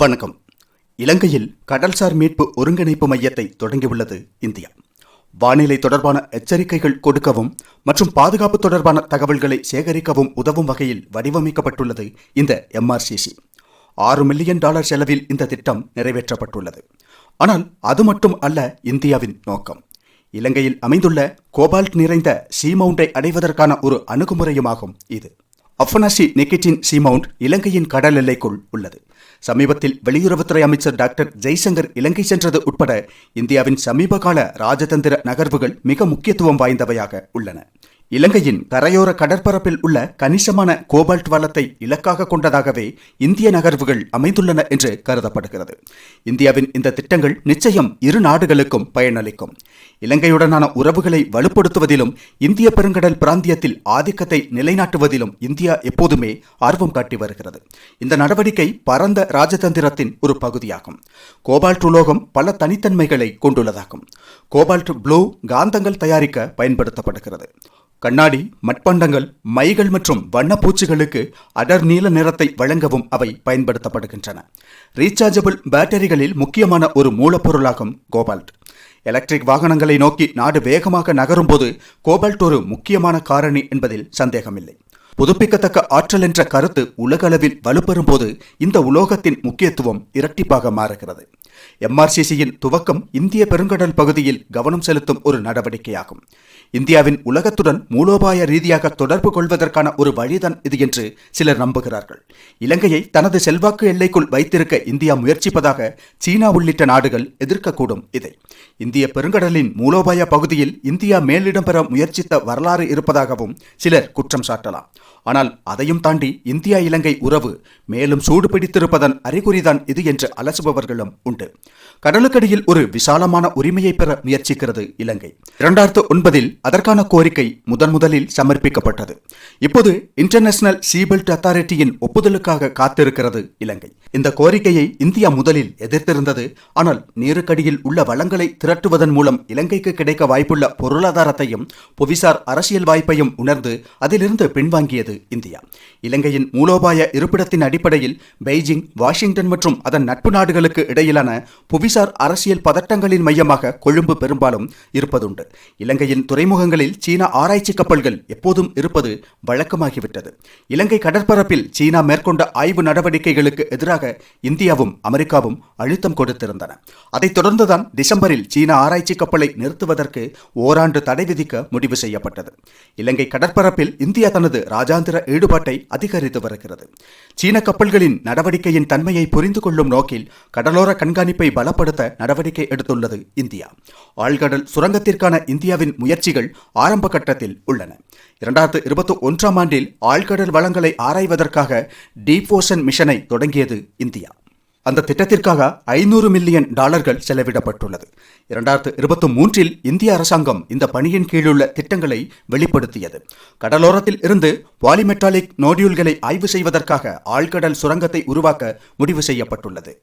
வணக்கம். இலங்கையில் கடல்சார் மீட்பு ஒருங்கிணைப்பு மையத்தை தொடங்கியுள்ளது இந்தியா. வானிலை தொடர்பான எச்சரிக்கைகள் கொடுக்கவும் மற்றும் பாதுகாப்பு தொடர்பான தகவல்களை சேகரிக்கவும் உதவும் வகையில் வடிவமைக்கப்பட்டுள்ளது இந்த எம்ஆர்சிசி. ஆறு மில்லியன் டாலர் செலவில் இந்த திட்டம் நிறைவேற்றப்பட்டுள்ளது. ஆனால் அது மட்டும் அல்ல இந்தியாவின் நோக்கம். இலங்கையில் அமைந்துள்ள கோபால்ட் நிறைந்த சீமவுண்டை அடைவதற்கான ஒரு அணுகுமுறையுமாகும் இது. அஃபனாசி நெக்கிட்டின் சீமவுண்ட் இலங்கையின் கடல் எல்லைக்குள் உள்ளது. சமீபத்தில் வெளியுறவுத்துறை அமைச்சர் டாக்டர் ஜெய்சங்கர் இலங்கை சென்றது உட்பட இந்தியாவின் சமீபகால ராஜதந்திர நகர்வுகள் மிக முக்கியத்துவம் வாய்ந்தவையாக உள்ளன. இலங்கையின் கரையோர கடற்பரப்பில் உள்ள கணிசமான கோபால்ட் வளத்தை இலக்காக கொண்டதாகவே இந்திய நகர்வுகள் அமைந்துள்ளன என்று கருதப்படுகிறது. இந்தியாவின் இந்த திட்டங்கள் நிச்சயம் இரு நாடுகளுக்கும் பயனளிக்கும். இலங்கையுடனான உறவுகளை வலுப்படுத்துவதிலும் இந்திய பெருங்கடல் பிராந்தியத்தில் ஆதிக்கத்தை நிலைநாட்டுவதிலும் இந்தியா எப்போதுமே ஆர்வம் காட்டி வருகிறது. இந்த நடவடிக்கை பரந்த ராஜதந்திரத்தின் ஒரு பகுதியாகும். கோபால்ட் உலோகம் பல தனித்தன்மைகளை கொண்டுள்ளதாகும். கோபால்ட் ப்ளூ காந்தங்கள் தயாரிக்க பயன்படுத்தப்படுகிறது. கண்ணாடி மட்பண்டங்கள் மைகள் மற்றும் வண்ணப்பூச்சிகளுக்கு அடர் நீல நிறத்தை வழங்கவும் அவை பயன்படுத்தப்படுகின்றன. ரீசார்ஜபிள் பேட்டரிகளில் முக்கியமான ஒரு மூலப்பொருளாகும் கோபால்ட். எலக்ட்ரிக் வாகனங்களை நோக்கி நாடு வேகமாக நகரும் போது கோபால்ட் ஒரு முக்கியமான காரணி என்பதில் சந்தேகமில்லை. புதுப்பிக்கத்தக்க ஆற்றல் என்ற கருத்து உலகளவில் வலுப்பெறும் போது இந்த உலோகத்தின் முக்கியத்துவம் இரட்டிப்பாக மாறுகிறது. எம்ஆர்சிசியின் துவக்கம் இந்திய பெருங்கடல் பகுதியில் கவனம் செலுத்தும் ஒரு நடவடிக்கையாகும். இந்தியாவின் உலகத்துடன் மூலோபாய ரீதியாக தொடர்பு கொள்வதற்கான ஒரு வழிதான் இது என்று சிலர் நம்புகிறார்கள். இலங்கையை தனது செல்வாக்கு எல்லைக்குள் வைத்திருக்க இந்தியா முயற்சிப்பதாக சீனா உள்ளிட்ட நாடுகள் எதிர்க்கக்கூடும் இதை. இந்திய பெருங்கடலின் மூலோபாய பகுதியில் இந்தியா மேலிடம் பெற முயற்சித்த வரலாறு இருப்பதாகவும் சிலர் குற்றம் சாட்டலாம். ஆனால் அதையும் தாண்டி இந்தியா இலங்கை உறவு மேலும் சூடு பிடித்திருப்பதன் அறிகுறிதான் இது என்று அலசுபவர்களும் உண்டு. உண்டு. கடலுக்கடியில் ஒரு விசாலமான உரிமையை பெற முயற்சிக்கிறது இலங்கை. இரண்டாயிரத்து ஒன்பதில் அதற்கான கோரிக்கை முதன் முதலில் சமர்ப்பிக்கப்பட்டது. இப்போது இன்டர்நேஷனல் சீபெல்ட் அத்தாரிட்டியின் ஒப்புதலுக்காக காத்திருக்கிறது இலங்கை. இந்த கோரிக்கையை இந்தியா முதலில் எதிர்த்திருந்தது. ஆனால் நீருக்கடியில் உள்ள வளங்களை திரட்டுவதன் மூலம் இலங்கைக்கு கிடைக்க வாய்ப்புள்ள பொருளாதாரத்தையும் புவிசார் அரசியல் வாய்ப்பையும் உணர்ந்து அதிலிருந்து பின்வாங்கியது இந்தியா. இலங்கையின் மூலோபாய இருப்பிடத்தின் அடிப்படையில் பெய்ஜிங் வாஷிங்டன் மற்றும் அதன் நட்பு நாடுகளுக்கு இடையிலான புவிசார் அரசியல் பதட்டங்களின் மையமாக கொழும்பு பெரும்பாலும் இருப்பதுண்டு. இலங்கையின் துறைமுகங்களில் சீனா ஆராய்ச்சி கப்பல்கள் எப்போதும் இருப்பது வழக்கமாகிவிட்டது. இலங்கை கடற்பரப்பில் சீனா மேற்கொண்ட ஆய்வு நடவடிக்கைகளுக்கு எதிராக இந்தியாவும் அமெரிக்காவும் அழுத்தம் கொடுத்திருந்தன. அதைத் தொடர்ந்துதான் டிசம்பரில் சீன ஆராய்ச்சி கப்பலை நிறுத்துவதற்கு ஓராண்டு தடை விதிக்க முடிவு செய்யப்பட்டது. இலங்கை கடற்பரப்பில் இந்தியா தனது ராஜாந்திர ஈடுபாட்டை அதிகரித்து வருகிறது. சீன கப்பல்களின் நடவடிக்கையின் தன்மையை புரிந்து கொள்ளும் நோக்கில் கடலோர கண்காணிப்பை பலப்படுத்த நடவடிக்கை எடுத்துள்ளது இந்தியா. ஆழ்கடல் சுரங்கத்திற்கான இந்தியாவின் முயற்சிகள் ஆரம்ப கட்டத்தில் உள்ளன. இரண்டாயிரத்து இருபத்தி ஒன்றாம் ஆண்டில் ஆழ்கடல் வளங்களை ஆராய்வதற்காக டீப் ஓஷன் மிஷனை தொடங்கியது இந்தியா. அந்த திட்டத்திற்காக ஐநூறு மில்லியன் டாலர்கள் செலவிடப்பட்டுள்ளது. இரண்டாயிரத்து இருபத்தி மூன்றில் இந்திய அரசாங்கம் இந்த பணியின் கீழுள்ள திட்டங்களை வெளிப்படுத்தியது. கடலோரத்தில் இருந்து பாலிமெட்டாலிக் நோடியூல்களை ஆய்வு செய்வதற்காக ஆழ்கடல் சுரங்கத்தை உருவாக்க முடிவு செய்யப்பட்டுள்ளது.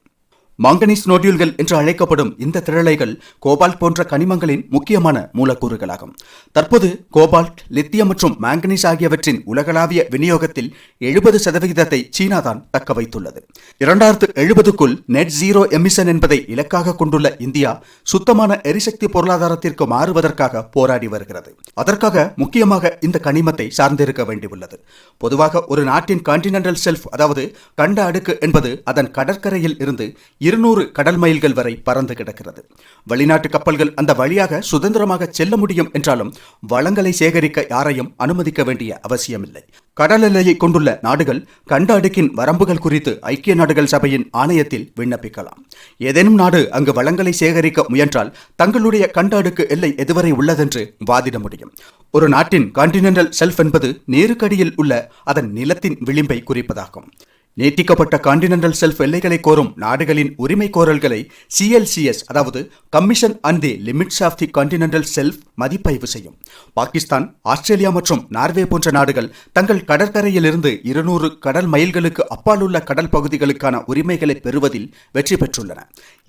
மாங்கனீஸ் நோடியூல்கள் என்று அழைக்கப்படும் இந்த திரளைகள் கோபால்ட் போன்ற கனிமங்களின் முக்கியமான மூலக்கூறுகளாகும். தற்போது கோபால்ட் லித்தியம் மற்றும் மாங்கனீஸ் ஆகியவற்றின் உலகளாவிய விநியோகத்தில் எழுபது சதவிகிதத்தை சீனா தான் தக்க வைத்துள்ளது. இரண்டாயிரத்து எழுபதுக்குள் நெட் ஜீரோ எமிஷன் என்பதை இலக்காக கொண்டுள்ள இந்தியா சுத்தமான எரிசக்தி பொருளாதாரத்திற்கு மாறுவதற்காக போராடி வருகிறது. அதற்காக முக்கியமாக இந்த கனிமத்தை சார்ந்திருக்க வேண்டியுள்ளது. பொதுவாக ஒரு நாட்டின் கான்டினென்டல் செல்ஃப் அதாவது கண்ட அடுக்கு என்பது அதன் கடற்கரையில் இருந்து இருநூறு கடல் மைல்கள் வரை பறந்து கிடக்கிறது. வெளிநாட்டு கப்பல்கள் அந்த வழியாக சுதந்திரமாக செல்ல முடியும் என்றாலும் வளங்களை சேகரிக்க யாரையும் அனுமதிக்க வேண்டிய அவசியமில்லை. கடல் எல்லையை கொண்டுள்ள நாடுகள் கண்ட அடுக்கின் வரம்புகள் குறித்து ஐக்கிய நாடுகள் சபையின் ஆணையத்தில் விண்ணப்பிக்கலாம். ஏதேனும் நாடு அங்கு வளங்களை சேகரிக்க முயன்றால் தங்களுடைய கண்ட அடுக்கு எல்லை எதுவரை உள்ளதென்று வாதிட முடியும். ஒரு நாட்டின் கான்டினென்டல் செல்ஃப் என்பது நேருக்கடியில் உள்ள அதன் நிலத்தின் விளிம்பை குறிப்பதாகும். நீட்டிக்கப்பட்ட கான்டினென்டல் செல்ஃப் எல்லைகளை கோரும் நாடுகளின் உரிமை கோரல்களை சிஎல்சிஎஸ் அதாவது commission and the limits of the continental shelf மதிப்பாய்வு செய்யும். பாகிஸ்தான் ஆஸ்திரேலியா மற்றும் நார்வே போன்ற நாடுகள் தங்கள் கடற்கரையிலிருந்து இருநூறு கடல் மைல்களுக்கு அப்பால் உள்ள கடல் பகுதிகளுக்கான உரிமைகளை பெறுவதில் வெற்றி பெற்றுள்ளன.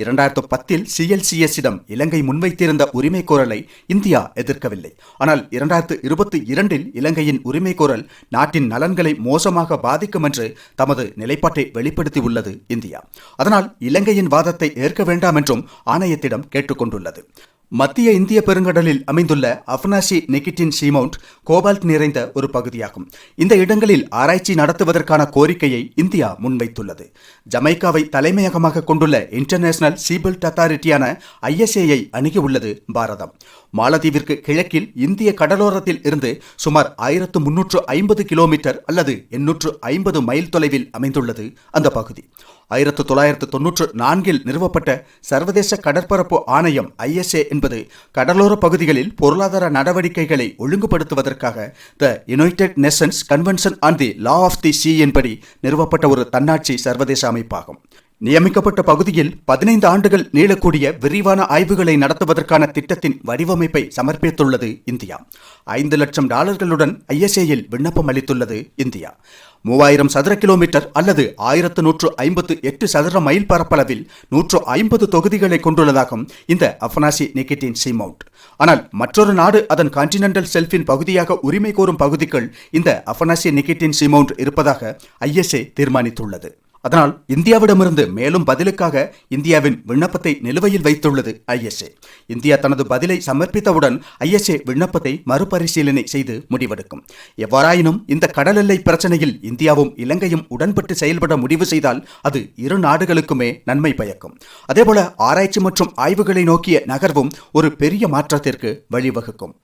இரண்டாயிரத்து பத்தில் சிஎல்சிஎஸ்ஸிடம் இலங்கை முன்வைத்திருந்த உரிமை கோரலை இந்தியா எதிர்க்கவில்லை. ஆனால் இரண்டாயிரத்து இருபத்தி இரண்டில் இலங்கையின் உரிமை கோரல் நாட்டின் நலன்களை மோசமாக பாதிக்கும் என்று தமது நிலைப்பாட்டை வெளிப்படுத்தியுள்ளது இந்தியா. அதனால் இலங்கையின் வாதத்தை ஏற்க வேண்டாம் என்றும் ஆணையத்திடம் கேட்டுக்கொண்டுள்ளது மத்திய இந்திய பெருங்கடலில் அமைந்துள்ள அஃப்னாஷி நெகிட்டின் சீமவுண்ட் கோபால்ட் நிறைந்த ஒரு பகுதியாகும். இந்த இடங்களில் ஆராய்ச்சி நடத்துவதற்கான கோரிக்கையை இந்தியா முன்வைத்துள்ளது. ஜமைக்காவை தலைமையகமாக கொண்டுள்ள இன்டர்நேஷனல் சீபல்ட் அத்தாரிட்டியான ஐஎஸ்ஏயை அணுகியுள்ளது பாரதம். மாலத்தீவிற்கு கிழக்கில் இந்திய கடலோரத்தில் இருந்து சுமார் ஆயிரத்து முன்னூற்று ஐம்பது கிலோமீட்டர் அல்லது எண்ணூற்று ஐம்பது மைல் தொலைவில் அமைந்துள்ளது அந்த பகுதி. ஆயிரத்து தொள்ளாயிரத்து தொன்னூற்று நான்கில் நிறுவப்பட்ட சர்வதேச கடற்பரப்பு ஆணையம் ஐஎஸ்ஏ என்பது கடலோர பகுதிகளில் பொருளாதார நடவடிக்கைகளை ஒழுங்குபடுத்துவதற்காக the United Nations convention on the law of the sea என்படி நிறுவப்பட்ட ஒரு தன்னாட்சி சர்வதேச அமைப்பாகும். நியமிக்கப்பட்ட பகுதியில் பதினைந்து ஆண்டுகள் நீளக்கூடிய விரிவான ஆய்வுகளை நடத்துவதற்கான திட்டத்தின் வடிவமைப்பை சமர்ப்பித்துள்ளது இந்தியா. ஐந்து லட்சம் டாலர்களுடன் ஐஎஸ்ஏயில் விண்ணப்பம் அளித்துள்ளது இந்தியா. மூவாயிரம் சதுர கிலோமீட்டர் அல்லது ஆயிரத்து நூற்று ஐம்பத்து எட்டு சதுர மைல் பரப்பளவில் நூற்று ஐம்பது தொகுதிகளை கொண்டுள்ளதாகும் இந்த அஃபனாசி நிகிட்டின் சீமவுண்ட் ஆனால் மற்றொரு நாடு அதன் கான்டினென்டல் செல்ஃபின் பகுதியாக உரிமை கோரும் பகுதிகள் இந்த அஃபனாசி நிகிட்டின் சீமவுண்ட் இருப்பதாக ஐஎஸ்ஏ தீர்மானித்துள்ளது. அதனால் இந்தியாவிடமிருந்து மேலும் பதிலுக்காக இந்தியாவின் விண்ணப்பத்தை நிலுவையில் வைத்துள்ளது ஐஎஸ்ஏ. இந்தியா தனது பதிலை சமர்ப்பித்தவுடன் ஐஎஸ்ஏ விண்ணப்பத்தை மறுபரிசீலனை செய்து முடிவெடுக்கும். எவ்வாறாயினும் இந்த கடல் எல்லை பிரச்சனையில் இந்தியாவும் இலங்கையும் உடன்பட்டு செயல்பட முடிவு செய்தால் அது இரு நாடுகளுக்குமே நன்மை பயக்கும். அதேபோல ஆராய்ச்சி மற்றும் ஆய்வுகளை நோக்கிய நகர்வும் ஒரு பெரிய மாற்றத்திற்கு வழிவகுக்கும்.